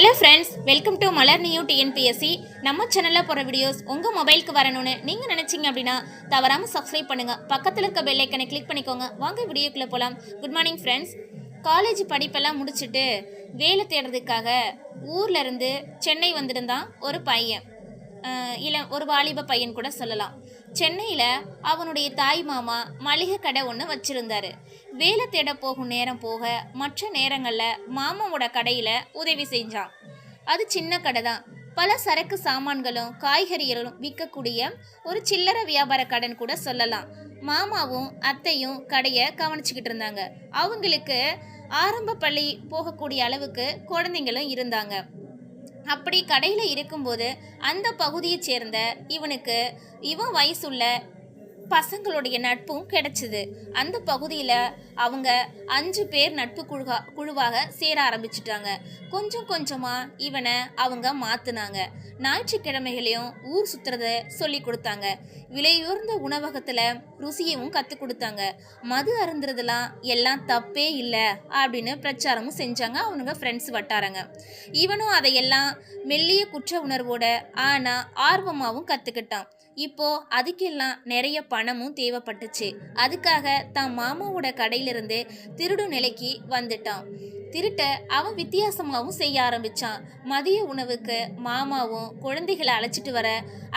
Hello friends welcome to Malar new TNPSC நம்ம சேனலில் போகிற வீடியோஸ் உங்கள் மொபைலுக்கு வரணும்னு நீங்கள் நினச்சிங்க அப்படின்னா தவறாமல் சப்ஸ்கிரைப் பண்ணுங்கள் பக்கத்தில் இருக்க பெல்லைக்கனை கிளிக் பண்ணிக்கோங்க. வாங்க வீடியோக்குள்ளே போகலாம் குட் மார்னிங் ஃப்ரெண்ட்ஸ் காலேஜ் படிப்பெல்லாம் முடிச்சுட்டு வேலை தேடுறதுக்காக ஊர்லேருந்து சென்னை வந்திருந்தான் ஒரு பையன். இல்லை ஒரு வாலிப பையன் கூட சொல்லலாம். சென்னையில் அவனுடைய தாய் மாமா மளிகை கடை ஒன்று வச்சிருந்தாரு. வேலை தேட போகும் நேரம் போக மற்ற நேரங்களில் மாமாவோட கடையில் உதவி செஞ்சான். அது சின்ன கடை தான். பல சரக்கு சாமான்களும் காய்கறிகளும் விற்கக்கூடிய ஒரு சில்லறை வியாபார கடன் கூட சொல்லலாம். மாமாவும் அத்தையும் கடையை கவனிச்சுக்கிட்டு இருந்தாங்க. அவங்களுக்கு ஆரம்ப பள்ளி போகக்கூடிய அளவுக்கு குழந்தைங்களும் இருந்தாங்க. அப்படி கடையில் இருக்கும்போது அந்த பகுதியைச் சேர்ந்த இவனுக்கு இவன் வயசுள்ள பசங்களுடைய நட்பும் கிடைச்சிது. அந்த பகுதியில் அவங்க அஞ்சு பேர் நட்பு குழுவா குழுவாக சேர ஆரம்பிச்சிட்டாங்க. கொஞ்சம் கொஞ்சமாக இவனை அவங்க மாற்றினாங்க ஞாயிற்றுக்கிழமைகளையும் ஊர் சுற்றுறத சொல்லி கொடுத்தாங்க. விலையுயர்ந்த உணவகத்தில் ருசியவும் கற்றுக் கொடுத்தாங்க. மது அருந்துறதுலாம் எல்லாம் தப்பே இல்லை அப்படின்னு பிரச்சாரமும் செஞ்சாங்க அவனுங்க ஃப்ரெண்ட்ஸ் வட்டாரங்க. இவனும் அதையெல்லாம் மெல்லிய குற்ற உணர்வோட ஆனால் ஆர்வமாகவும் கற்றுக்கிட்டான் இப்போ அதுக்கெல்லாம் நிறைய பணமும் தேவைப்பட்டுச்சு. அதுக்காக தான் மாமாவோட கடையிலிருந்து திருடு நிலைக்கு வந்துட்டான். திருட்ட அவன் வித்தியாசமாகவும் செய்ய ஆரம்பிச்சான். மதிய உணவுக்கு மாமாவும் குழந்தைகளை அழைச்சிட்டு வர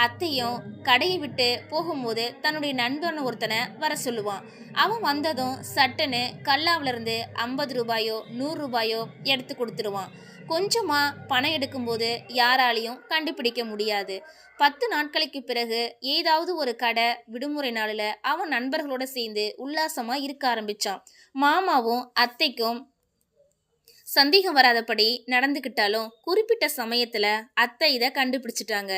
அத்தையும் கடையை விட்டு போகும்போது தன்னுடைய நண்பன் ஒருத்தனை வர சொல்லுவான். அவன் வந்ததும் சட்டுன்னு கல்லாவிலிருந்து ஐம்பது ரூபாயோ நூறு ரூபாயோ எடுத்து கொடுத்துருவான் கொஞ்சமாக பணம் எடுக்கும்போது யாராலையும் கண்டுபிடிக்க முடியாது. பத்து நாட்களுக்கு பிறகு ஏதாவது ஒரு கடை விடுமுறை நாளில் அவன் நண்பர்களோட சேர்ந்து உல்லாசமாக இருக்க ஆரம்பித்தான் மாமாவும் அத்தைக்கும் சந்தேகம் வராதபடி நடந்துக்கிட்டாலும் குறிப்பிட்ட சமயத்தில் அத்தை இதை கண்டுபிடிச்சிட்டாங்க.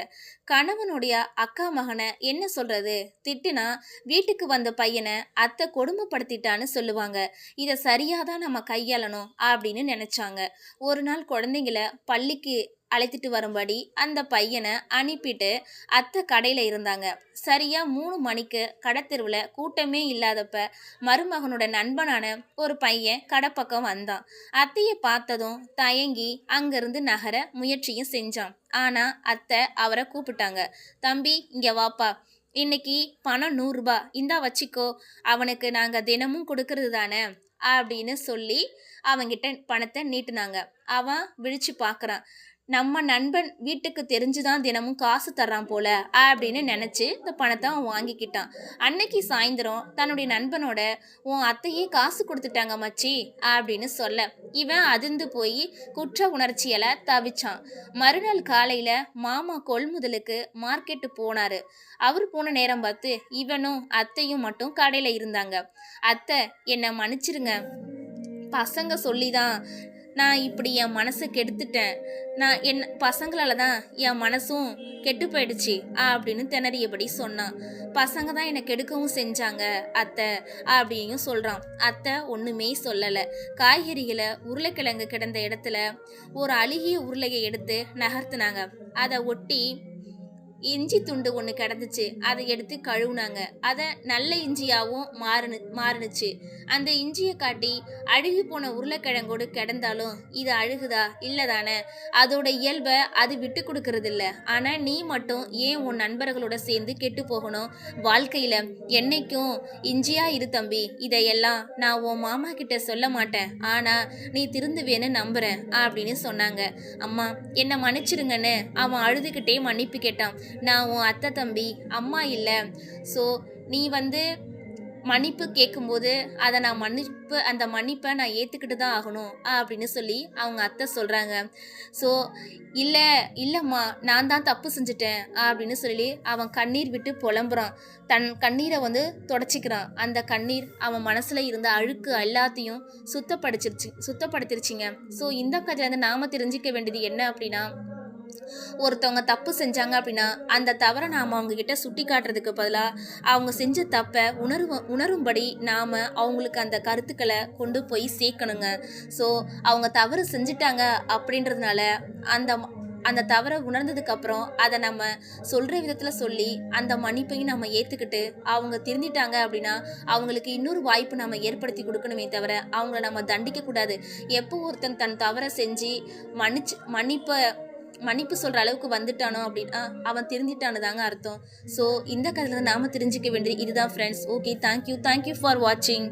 கணவனுடைய அக்கா மகனை என்ன சொல்கிறது திட்டுனா வீட்டுக்கு வந்த பையனை அத்தை கொடுமைப்படுத்திட்டான்னு சொல்லுவாங்க. இதை சரியாக தான் நம்ம கையாளணும் அப்படின்னு நினச்சாங்க. ஒரு நாள் குழந்தைங்கள பள்ளிக்கு அழைத்துட்டு வரும்படி அந்த பையனை அனுப்பிட்டு அத்தை கடையில் இருந்தாங்க. சரியாக மூணு மணிக்கு கடைத்தெருவில் கூட்டமே இல்லாதப்ப மருமகனோட நண்பனான ஒரு பையன் கடை பக்கம் வந்தான். அத்தையை பார்த்ததும் தயங்கி அங்கேருந்து நகர முயற்சியும் செஞ்சான். ஆனால் அத்தை அவரை கூப்பிட்டாங்க. தம்பி இங்கே வாப்பா. இன்னைக்கு பணம் நூறுரூபா இந்தா வச்சுக்கோ. அவனுக்கு நாங்கள் தினமும் கொடுக்கறது தானே? அப்படின்னு சொல்லி அவங்கிட்ட பணத்தை நீட்டுனாங்க. அவன் விழிச்சு பார்க்குறான். நம்ம நண்பன் வீட்டுக்கு தெரிஞ்சுதான் தினமும் காசு தர்றான் போல அப்படின்னு நினச்சி இந்த பணத்தை அவன் வாங்கிக்கிட்டான். அன்னைக்கு சாயந்தரம் தன்னுடைய நண்பனோட உன் அத்தையே காசு கொடுத்துட்டாங்க மச்சி அப்படின்னு சொல்ல இவன் அதிர்ந்து போய் குற்ற உணர்ச்சியில தவிச்சான். மறுநாள் காலையில மாமா கொள்முதலுக்கு மார்க்கெட்டு போனாரு. அவர் போன நேரம் பார்த்து இவனும் அத்தையும் மட்டும் கடையில இருந்தாங்க. அத்தை என்னை மன்னிச்சிருங்க. பசங்க சொல்லிதான் நான் இப்படி என் மனசை கெடுத்துட்டேன். நான் என் பசங்களால தான் என் மனசும் கெட்டு போயிடுச்சு அப்படின்னு திணறியபடி சொன்னான். பசங்க தான் என்னை கெடுக்கவும் செஞ்சாங்க அத்தை அப்படின்னு சொல்கிறான் அத்தை ஒன்றுமே சொல்லலை. காய்கறிகளை உருளைக்கிழங்கு கிடந்த இடத்துல ஒரு அழுகிய உருளையை எடுத்து நகர்த்துனாங்க. அதை ஒட்டி இஞ்சி துண்டு ஒன்று கிடந்துச்சு. அதை எடுத்து கழுவுனாங்க. அதை நல்ல இஞ்சியாகவும் மாறுனு மாறுனுச்சு. அந்த இஞ்சியை காட்டி அழுகி போன உருளைக்கிழங்கோடு கிடந்தாலும் இது அழுகுதா? இல்லை தானே அதோட இயல்பை அது விட்டு கொடுக்கறதில்ல. ஆனால் நீ மட்டும் ஏன் உன் நண்பர்களோட சேர்ந்து கெட்டு போகணும்? வாழ்க்கையில் என்னைக்கும் இஞ்சியா இரு தம்பி. இதையெல்லாம் நான் உன் மாமா கிட்ட சொல்ல மாட்டேன். ஆனால் நீ திருந்துவேன்னு நம்புறேன். அப்படின்னு சொன்னாங்க. அம்மா என்னை மன்னிச்சிருங்கன்னு அவன் அழுதுகிட்டே மன்னிப்பு கேட்டான். நான் உன் அத்தை தம்பி அம்மா இல்லை. ஸோ நீ வந்து மன்னிப்பு கேட்கும்போது அதை நான் மன்னிப்பு அந்த மன்னிப்பை நான் ஏற்றுக்கிட்டு தான் ஆகணும் அப்படின்னு சொல்லி அவங்க அத்தை சொல்கிறாங்க ஸோ இல்லை இல்லைம்மா நான் தான் தப்பு செஞ்சுட்டேன் அப்படின்னு சொல்லி அவன் கண்ணீர் விட்டு புலம்புறான். தன் கண்ணீரை வந்து தொடச்சிக்கிறான். அந்த கண்ணீர் அவன் மனசில் இருந்த அழுக்கு எல்லாத்தையும் சுத்தப்படுத்திருச்சு சுத்தப்படுத்திருச்சிங்க. ஸோ இந்த கதையிலேருந்து நாம் தெரிஞ்சிக்க வேண்டியது என்ன அப்படின்னா ஒருத்தவங்க தப்பு செஞ்சாங்க அப்படின்னா அந்த தவறை நாம் அவங்கக்கிட்ட சுட்டி காட்டுறதுக்கு பதிலாக அவங்க செஞ்ச தப்பை உணர்வு உணரும்படி நாம் அவங்களுக்கு அந்த கருத்துக்களை கொண்டு போய் சேர்க்கணுங்க. ஸோ அவங்க தவறு செஞ்சிட்டாங்க அப்படின்றதுனால அந்த அந்த தவறை உணர்ந்ததுக்கப்புறம் அதை நம்ம சொல்கிற விதத்தில் சொல்லி அந்த மன்னிப்பையும் நம்ம ஏற்றுக்கிட்டு அவங்க திருந்திட்டாங்க அப்படின்னா அவங்களுக்கு இன்னொரு வாய்ப்பு நம்ம ஏற்படுத்தி கொடுக்கணுமே தவிர அவங்கள நம்ம தண்டிக்கக்கூடாது. எப்போ ஒருத்தன் தன் தவறை செஞ்சு மன்னிச்சு மன்னிப்பை மன்னிப்பு சொல்கிற அளவுக்கு வந்துட்டானோ அப்படின்னா அவன் திருந்திட்டானு தாங்க அர்த்தம். ஸோ இந்த கதையில் நாம தெரிஞ்சுக்க வேண்டியது இதுதான் friends okay thank you thank you for வாட்சிங்